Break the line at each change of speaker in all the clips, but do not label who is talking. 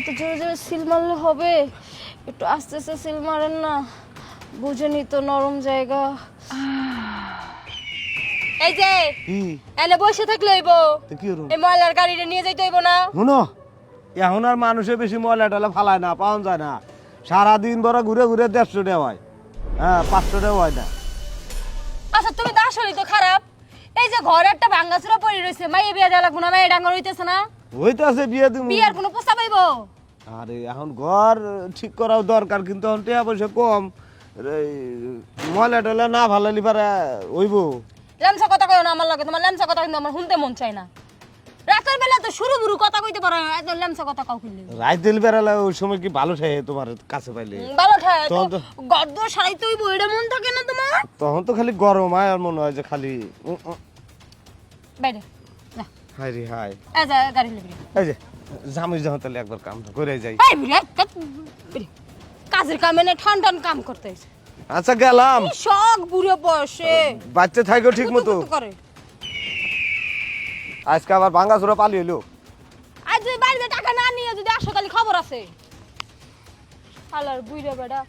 এত জোরে জোরে সিল মারলে হবে? একটু আস্তে আস্তে সিল মারেন না। বুঝেনি তো নরম জায়গা। এই যে এনে বসে থাকলে হইব। এই ময়লার গাড়িটা নিয়ে যাইতে হইব না।
শুনো এখন আর মানুষে বেশি ময়লা ফালায় না পাওয়া যায় না। সারাদিন বড় ঘুরে ঘুরে দেড়শো টাকা হয়। হ্যাঁ পাঁচশো টাকা হয় না।
আচ্ছা তুমি তো আসলেই তো খারাপ। এই যে ঘরে একটা ভাঙ্গাচুরা পড়ে রয়েছে মাইয়ে বিয়া দেওয়া লাগবো না মাইয়ে ডাঙ্গর হইতেছে না।
হইতে আছে বিয়ে তুমি
বিয়ার কোনো প্রস্তাব হইব
আরে এখন ঘর ঠিক করাও দরকার কিন্তু এখন টাকা পয়সা কম। ময়লা টয়লা না ভালালি পারে হইব।
ল্যামসা কথা কইও না আমার লাগে তোমার ল্যামসা কথা কিন্তু আমার শুনতে মন চাই না। রাতের বেলা তো শুরু বুরু কথা কইতে পারো না, একদম ল্যামসা কথা কাউ কিনলে
রাত দিল বেড়ালে ওই সময় কি ভালো ঠাই তোমার কাছে পাইলে?
ভালো ঠায় তো
তখন তো-
সারাই তুই বইটা মন থাকে না তোমার?
তখন তো খালি গরম হয় আর মনে হয় যে খালি
বাইরে।
হাই রে হাই
এই যা গাড়ি লিবি
এই যে জামাই যখন তাহলে একবার কাম করে যাই।
এই বিরে কাজের কামে না ঠান ঠান কাম করতে।
আচ্ছা গেলাম।
শখ বুড়ো বয়সে।
বাচ্চা থাকো ঠিক মতো।
করে।
আজকে আবার চোরা পালি
আর যদি বাড়িতে টাকা না নিয়ে যদি আসো তাহলে খবর আছে। আলার বুইরা বেড়া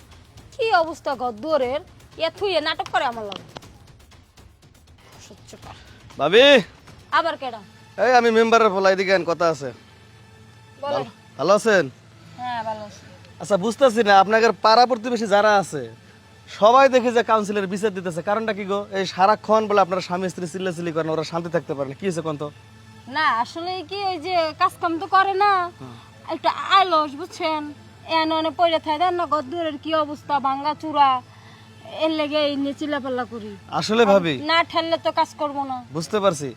কি অবস্থা গদ্দরের এ থুইয়ে নাটক করে আমার লাগে।
ভাবি।
আবার কেডা?
এই আমি মেম্বারের ফলা এদিকে কথা আছে। ভালো আছেন?
হ্যাঁ
আচ্ছা বুঝতেছি না আপনাদের পাড়া প্রতিবেশী যারা আছে সবাই দেখে যে কাউন্সিলের বিচার দিতেছে। কারণটা কি গো? এই সারাক্ষণ বলে আপনারা স্বামী স্ত্রী চিল্লাচিল্লি করেন ওরা শান্তি থাকতে পারে না। কি হয়েছে কোন তো
না আসলে কি ওই যে কাজ কাম তো করে না। একটু আলস বুঝছেন? এনে এনে পড়ে থাকে দেন না গদ্দরের কি অবস্থা ভাঙ্গা চূড়া এর লেগে এই নিয়ে চিল্লাপাল্লা করি।
আসলে ভাবি
না ঠেললে তো কাজ করব না।
বুঝতে পারছি।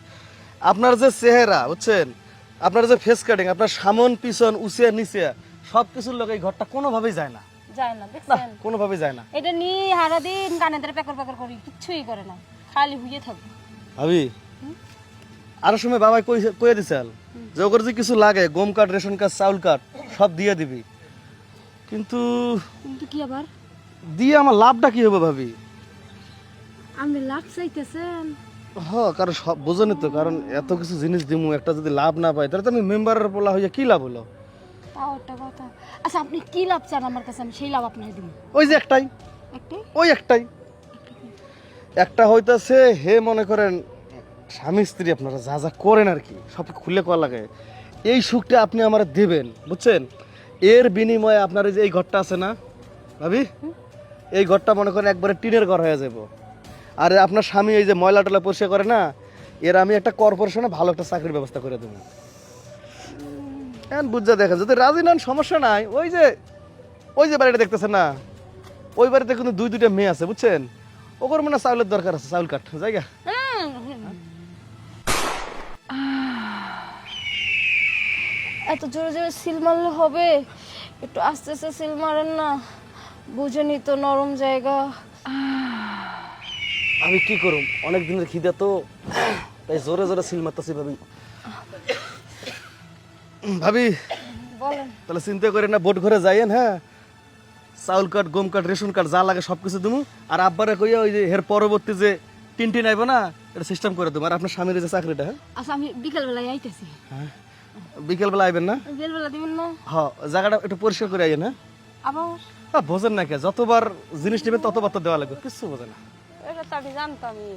আপনার যে চেহারা বুঝছেন? আপনার যে ফেস কাটিং আপনার সামন পিছন উচিয়া নিচিয়া সব কিছুর লোক এই ঘরটা কোনোভাবেই যায় না।
যায় না দেখছেন?
কোনোভাবেই যায় না।
এটা নিয়ে হারা দিন কানে ধরে পেকর পেকর করি কিচ্ছুই করে না। খালি হুইয়ে
ভাবি আরও সময় বাবা কই- কইয়া দিছাল যে ওকে যদি কিছু লাগে গম কার্ড রেশন কার্ড চাউল কার্ড সব দিয়ে দিবি। কিন্তু
কিন্তু কি আবার?
দিয়ে আমার লাভটা কি হবে ভাবি?
আপনি লাভ চাইতেছেন।
হ কারণ সব বোঝেনি তো কারণ এত কিছু জিনিস দিমু একটা যদি লাভ না পাই তাহলে তো আমি মেম্বারের বলা হইয়া কি লাভ হলো?
তাও একটা কথা। আচ্ছা আপনি কি লাভ চান আমার কাছে? আমি সেই লাভ আপনাকে দিব
ওই যে একটাই।
একটাই?
ওই একটাই। একটা হইতাছে হে মনে করেন স্বামী স্ত্রী আপনারা যা যা করেন আর কি সব খুলে করা লাগে। এই সুখটা আপনি আমার দেবেন বুঝছেন? এর বিনিময়ে আপনার এই যে এই ঘরটা আছে না ভাবি? এই ঘরটা মনে করেন একবারে টিনের ঘর হয়ে যাব আর আপনার স্বামী এই যে ময়লা টলা পরিষ্কার করে না, এর আমি একটা কর্পোরেশনে ভালো একটা চাকরির ব্যবস্থা করে দেবো। এখন বুঝা দেখেন, যদি রাজি নেন, সমস্যা নাই। ওই যে ওই যে বাড়িটা দেখতেছেন না? ওই বাড়িতে কিন্তু দুই দুইটা মেয়ে আছে, বুঝছেন? ওকর মানে চাউলের দরকার আছে, চাউল কাঠ, জায়গা।
এত জোরে জোরে সিল মারলে হবে? একটু আস্তে আস্তে সিল মারেন না। বুঝেনি তো নরম জায়গা।
আমি কি করুম? অনেক দিনের খিদে তো তাই জোরে জোরে সিল মারতেছি ভাবি। ভাবি তাহলে চিন্তা করেন না বোট ঘরে যাইয়েন হ্যাঁ? চাউল কাঠ গম কাঠ রেশন কার্ড যা লাগে সব কিছু দেবো আর আব্বারে কইয়া ওই যে এর পরবর্তী যে টিনটি নাইব না এটা সিস্টেম করে দেবো আর আপনার স্বামীর যে চাকরিটা হ্যাঁ?
আচ্ছা আমি বিকেল বেলায় আইতেছি।
হ্যাঁ? বিকেলবেলা আইবেন না?
বিকেল বেলা দিবেন না?
হ্যাঁ জায়গাটা একটু পরিষ্কার করে আইয়েন হ্যাঁ?
আবার?
বোঝেন না কে যতবার জিনিস নেবেন ততবার তো দেওয়া লাগবে কিছু বোঝে না।
এটা তো আমি জানতামই